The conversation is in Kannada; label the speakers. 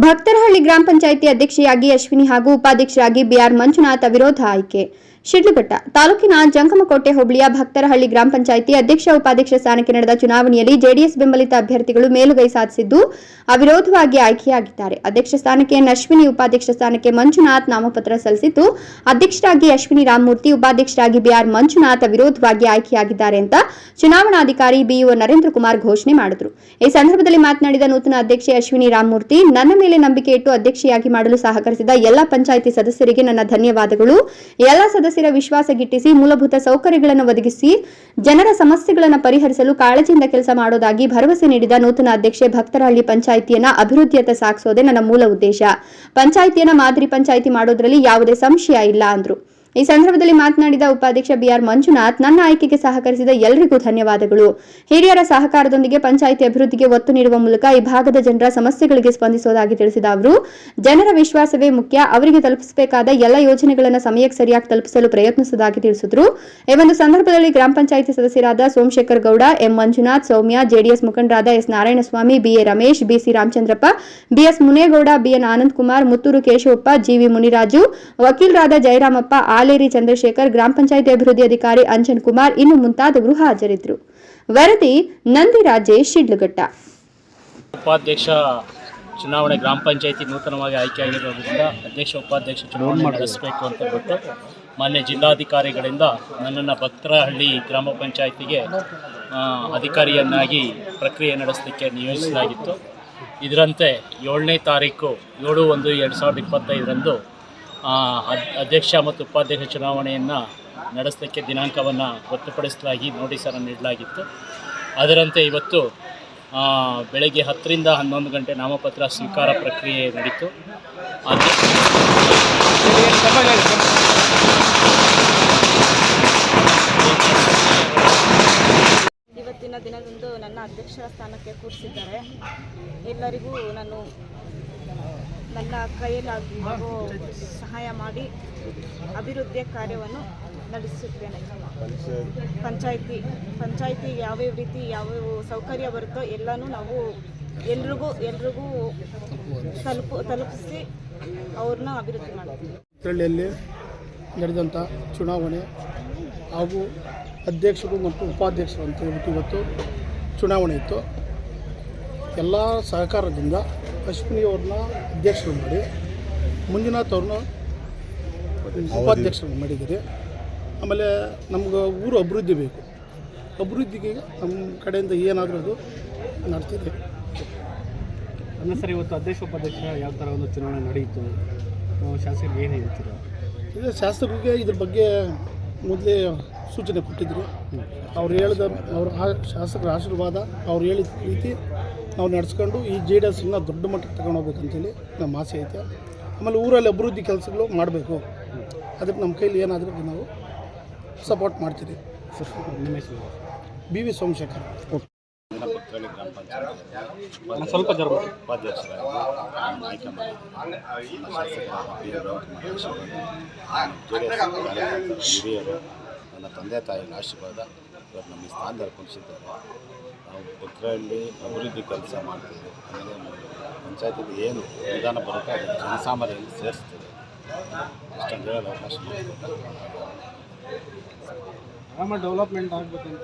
Speaker 1: ಭಕ್ತ ಭಕ್ತರಹಳ್ಳಿ ಗ್ರಾಮ ಪಂಚಾಯಿತಿ ಅಧ್ಯಕ್ಷೆಯಾಗಿ ಅಶ್ವಿನಿ ಹಾಗೂ ಉಪಾಧ್ಯಕ್ಷರಾಗಿ ಬಿಆರ್ ಮಂಜುನಾಥ್ ವಿರೋಧ ಆಯ್ಕೆ. ಶಿಡ್ಲಘಟ್ಟ ತಾಲೂಕಿನ ಜಂಗಮಕೋಟೆ ಹೋಬಳಿಯ ಭಕ್ತರಹಳ್ಳಿ ಗ್ರಾಮ ಪಂಚಾಯಿತಿ ಅಧ್ಯಕ್ಷ ಉಪಾಧ್ಯಕ್ಷ ಸ್ಥಾನಕ್ಕೆ ನಡೆದ ಚುನಾವಣೆಯಲ್ಲಿ ಜೆಡಿಎಸ್ ಬೆಂಬಲಿತ ಅಭ್ಯರ್ಥಿಗಳು ಮೇಲುಗೈ ಸಾಧಿಸಿದ್ದು ಅವಿರೋಧವಾಗಿ ಆಯ್ಕೆಯಾಗಿದ್ದಾರೆ. ಅಧ್ಯಕ್ಷ ಸ್ಥಾನಕ್ಕೆ ಅಶ್ವಿನಿ, ಉಪಾಧ್ಯಕ್ಷ ಸ್ಥಾನಕ್ಕೆ ಮಂಜುನಾಥ್ ನಾಮಪತ್ರ ಸಲ್ಲಿಸಿದ್ದು ಅಧ್ಯಕ್ಷರಾಗಿ ಅಶ್ವಿನಿ ರಾಮಮೂರ್ತಿ, ಉಪಾಧ್ಯಕ್ಷರಾಗಿ ಬಿಆರ್ ಮಂಜುನಾಥ್ ಅವಿರೋಧವಾಗಿ ಆಯ್ಕೆಯಾಗಿದ್ದಾರೆ ಅಂತ ಚುನಾವಣಾಧಿಕಾರಿ ಬಿಇಒ ನರೇಂದ್ರ ಕುಮಾರ್ ಘೋಷಣೆ ಮಾಡಿದರು. ಈ ಸಂದರ್ಭದಲ್ಲಿ ಮಾತನಾಡಿದ ನೂತನ ಅಧ್ಯಕ್ಷೆ ಅಶ್ವಿನಿ ರಾಮಮೂರ್ತಿ, ನನ್ನ ಮೇಲೆ ನಂಬಿಕೆ ಇಟ್ಟು ಅಧ್ಯಕ್ಷೆಯಾಗಿ ಮಾಡಲು ಸಹಕರಿಸಿದ ಎಲ್ಲಾ ಪಂಚಾಯಿತಿ ಸದಸ್ಯರಿಗೆ ನನ್ನ ಧನ್ಯವಾದಗಳು. ಎಲ್ಲ ಸದಸ್ಯರ ವಿಶ್ವಾಸ ಗಿಟ್ಟಿಸಿ, ಮೂಲಭೂತ ಸೌಕರ್ಯಗಳನ್ನು ಒದಗಿಸಿ, ಜನರ ಸಮಸ್ಯೆಗಳನ್ನು ಪರಿಹರಿಸಲು ಕಾಳಜಿಯಿಂದ ಕೆಲಸ ಮಾಡೋದಾಗಿ ಭರವಸೆ ನೀಡಿದ ನೂತನ ಅಧ್ಯಕ್ಷೆ ಭಕ್ತರಹಳ್ಳಿ ಪಂಚಾಯಿತಿಯನ್ನ ಅಭಿವೃದ್ಧಿಯತ್ತ ಸಾಗಿಸೋದೇ ನನ್ನ ಮೂಲ ಉದ್ದೇಶ. ಪಂಚಾಯಿತಿಯನ್ನ ಮಾದರಿ ಪಂಚಾಯಿತಿ ಮಾಡೋದ್ರಲ್ಲಿ ಯಾವುದೇ ಸಂಶಯ ಇಲ್ಲ ಅಂದ್ರು. ಈ ಸಂದರ್ಭದಲ್ಲಿ ಮಾತನಾಡಿದ ಉಪಾಧ್ಯಕ್ಷ ಬಿಆರ್ ಮಂಜುನಾಥ್, ನನ್ನ ಆಯ್ಕೆಗೆ ಸಹಕರಿಸಿದ ಎಲ್ಲರಿಗೂ ಧನ್ಯವಾದಗಳು. ಹಿರಿಯರ ಸಹಕಾರದೊಂದಿಗೆ ಪಂಚಾಯಿತಿ ಅಭಿವೃದ್ಧಿಗೆ ಒತ್ತು ನೀಡುವ ಮೂಲಕ ಈ ಭಾಗದ ಜನರ ಸಮಸ್ಯೆಗಳಿಗೆ ಸ್ಪಂದಿಸುವುದಾಗಿ ತಿಳಿಸಿದ ಅವರು, ಜನರ ವಿಶ್ವಾಸವೇ ಮುಖ್ಯ. ಅವರಿಗೆ ತಲುಪಿಸಬೇಕಾದ ಎಲ್ಲ ಯೋಜನೆಗಳನ್ನು ಸಮಯಕ್ಕೆ ಸರಿಯಾಗಿ ತಲುಪಿಸಲು ಪ್ರಯತ್ನಿಸುವುದಾಗಿ ತಿಳಿಸಿದರು. ಈ ಒಂದು ಸಂದರ್ಭದಲ್ಲಿ ಗ್ರಾಮ ಪಂಚಾಯಿತಿ ಸದಸ್ಯರಾದ ಸೋಮಶೇಖರ್ ಗೌಡ, ಎಂ ಮಂಜುನಾಥ್, ಸೌಮ್ಯ, ಜೆಡಿಎಸ್ ಮುಖಂಡರಾದ S Narayanaswamy BA Ramesh BC Ramachandrappa BS Munegowda BN Anand Kumar Muthur Keshavappa GV Muniraju, ವಕೀಲರಾದ ಜಯರಾಮಪ್ಪ ಆಲೇರಿ ಚಂದ್ರಶೇಖರ್ ಗ್ರಾಮ ಪಂಚಾಯಿತಿ ಅಭಿವೃದ್ಧಿ ಅಧಿಕಾರಿ ಅಂಜನ್ ಕುಮಾರ್ ಇನ್ನು ಮುಂತಾದವರು ಹಾಜರಿದ್ದರು. ವರದಿ ನಂದಿ ರಾಜೇಶ್, ಶಿಡ್ಲಘಟ್ಟ.
Speaker 2: ಉಪಾಧ್ಯಕ್ಷ ಚುನಾವಣೆ ಗ್ರಾಮ ಪಂಚಾಯಿತಿ ನೂತನವಾಗಿ ಆಯ್ಕೆಯಾಗಿರೋದ್ರಿಂದ ಅಧ್ಯಕ್ಷ ಉಪಾಧ್ಯಕ್ಷ ಚುನಾವಣೆ ನಡೆಸಬೇಕು ಅಂತ ಬಿಟ್ಟು ಮಾನ್ಯ ಜಿಲ್ಲಾಧಿಕಾರಿಗಳಿಂದ ನನ್ನನ್ನು ಭಕ್ತರಹಳ್ಳಿ ಗ್ರಾಮ ಪಂಚಾಯಿತಿಗೆ ಅಧಿಕಾರಿಯನ್ನಾಗಿ ಪ್ರಕ್ರಿಯೆ ನಡೆಸಲಿಕ್ಕೆ ನಿಯೋಜಿಸಲಾಗಿತ್ತು. ಇದರಂತೆ ಏಳನೇ ತಾರೀಕು ಏಳು ಒಂದು ಎರಡು ಸಾವಿರದ ಇಪ್ಪತ್ತೈದರಂದು ಅಧ್ಯಕ್ಷ ಮತ್ತು ಉಪಾಧ್ಯಕ್ಷ ಚುನಾವಣೆಯನ್ನು ನಡೆಸಲಿಕ್ಕೆ ದಿನಾಂಕವನ್ನು ಗೊತ್ತುಪಡಿಸಲಾಗಿ ನೋಟಿಸನ್ನು ನೀಡಲಾಗಿತ್ತು. ಅದರಂತೆ ಇವತ್ತು ಬೆಳಗ್ಗೆ ಹತ್ತರಿಂದ ಹನ್ನೊಂದು ಗಂಟೆ ನಾಮಪತ್ರ ಸ್ವೀಕಾರ ಪ್ರಕ್ರಿಯೆ ನಡೀತು.
Speaker 3: ಇವತ್ತಿನ ದಿನದಂದು ನನ್ನ ಅಧ್ಯಕ್ಷರ ಸ್ಥಾನಕ್ಕೆ ಕೂರಿಸಿದ್ದಾರೆ. ಎಲ್ಲರಿಗೂ ನಾನು ನನ್ನ ಕೈಯಲ್ಲಾಗೋ ಸಹಾಯ ಮಾಡಿ ಅಭಿವೃದ್ಧಿಯ ಕಾರ್ಯವನ್ನು ನಡೆಸುತ್ತೇನೆ. ಪಂಚಾಯಿತಿ ಪಂಚಾಯಿತಿ ಯಾವ್ಯಾವ ರೀತಿ ಯಾವ್ಯಾವ ಸೌಕರ್ಯ ಬರುತ್ತೋ ಎಲ್ಲನೂ ನಾವು ಎಲ್ರಿಗೂ ಎಲ್ರಿಗೂ ತಲುಪು, ತಲುಪಿಸಿ ಅವ್ರನ್ನ ಅಭಿವೃದ್ಧಿ ಮಾಡ್ತೀವಿ.
Speaker 4: ಹಳ್ಳಿಯಲ್ಲಿ ನಡೆದಂಥ ಚುನಾವಣೆ ಹಾಗೂ ಅಧ್ಯಕ್ಷರು ಮತ್ತು ಉಪಾಧ್ಯಕ್ಷರು ಅಂತ ಹೇಳ್ಬಿಟ್ಟು ಇವತ್ತು ಚುನಾವಣೆ ಇತ್ತು. ಎಲ್ಲ ಸಹಕಾರದಿಂದ ಅಶ್ವಿನಿ ಅವ್ರನ್ನ ಅಧ್ಯಕ್ಷರು ಮಾಡಿ ಮಂಜುನಾಥ್ ಅವ್ರನ್ನ ಉಪಾಧ್ಯಕ್ಷರು ಮಾಡಿದ್ದೀರಿ. ಆಮೇಲೆ ನಮ್ಗೆ ಊರು ಅಭಿವೃದ್ಧಿ ಬೇಕು. ಅಭಿವೃದ್ಧಿಗೆ ನಮ್ಮ ಕಡೆಯಿಂದ ಏನಾದರೂ ಅದು ನಡೆಸಿದೆ
Speaker 5: ಅನ್ನ ಸರ್ ಇವತ್ತು ಅಧ್ಯಕ್ಷ ಉಪಾಧ್ಯಕ್ಷ ಯಾವ ಥರ ಒಂದು ಚುನಾವಣೆ ನಡೆಯಿತು? ಶಾಸಕರು ಶಾಸಕರಿಗೆ ಏನು ಹೇಳ್ತೀರಾ?
Speaker 4: ಇದು ಶಾಸಕರಿಗೆ ಇದ್ರ ಬಗ್ಗೆ ಮೊದಲೇ ಸೂಚನೆ ಕೊಟ್ಟಿದ್ದರು ಅವ್ರು ಹೇಳಿದ ಅವ್ರ ಆ- ಶಾಸಕರ ಆಶೀರ್ವಾದ ಅವ್ರು ಹೇಳಿದ ರೀತಿ ನಾವು ನಡೆಸ್ಕೊಂಡು ಈ ಜೆ ಡಿ ಎಸ್ ಇನ್ನೂ ದೊಡ್ಡ ಮಟ್ಟಕ್ಕೆ ತಗೊಂಡು ಹೋಗ್ಬೇಕಂತೇಳಿ ನಮ್ಮ ಆಸೆ ಐತೆ. ಆಮೇಲೆ ಊರಲ್ಲಿ ಅಭಿವೃದ್ಧಿ ಕೆಲಸಗಳು ಮಾಡಬೇಕು. ಅದಕ್ಕೆ ನಮ್ಮ ಕೈಲಿ ಏನಾದರೂ ನಾವು ಸಪೋರ್ಟ್ ಮಾಡ್ತೀರಿ ಬಿ ವಿ ಸೋಮಶೇಖರ್.
Speaker 2: ಗ್ರಾಮ ಪಂಚಾಯತ್
Speaker 5: ಸ್ವಲ್ಪ.
Speaker 2: ಉಪಾಧ್ಯಕ್ಷರಾಗಿ ಆಯ್ಕೆ ಹಿರಿಯರು ನನ್ನ ತಂದೆ ತಾಯಿಗಳ ಆಶೀರ್ವಾದ ಇವತ್ತು ನಮ್ಮ ಸ್ಥಾನದಲ್ಲಿ ಕುಂಚಿದ್ದಾರೆ ನಾವು ಪುತ್ರಹಳ್ಳಿ ಅಭಿವೃದ್ಧಿ ಕೆಲಸ ಮಾಡ್ತೀವಿ. ಆಮೇಲೆ ಪಂಚಾಯತಿಗೆ ಏನು ವಿಧಾನ ಬರುತ್ತೆ ಅದನ್ನು ಜನಸಾಮಾನ್ಯರಿಗೆ ಸೇರಿಸ್ತೀವಿ. ಇಷ್ಟೊಂದು ಹೇಳಲು ಅವಕಾಶ
Speaker 5: ಡೆವಲಪ್ಮೆಂಟ್ ಆಗಬೇಕಂತ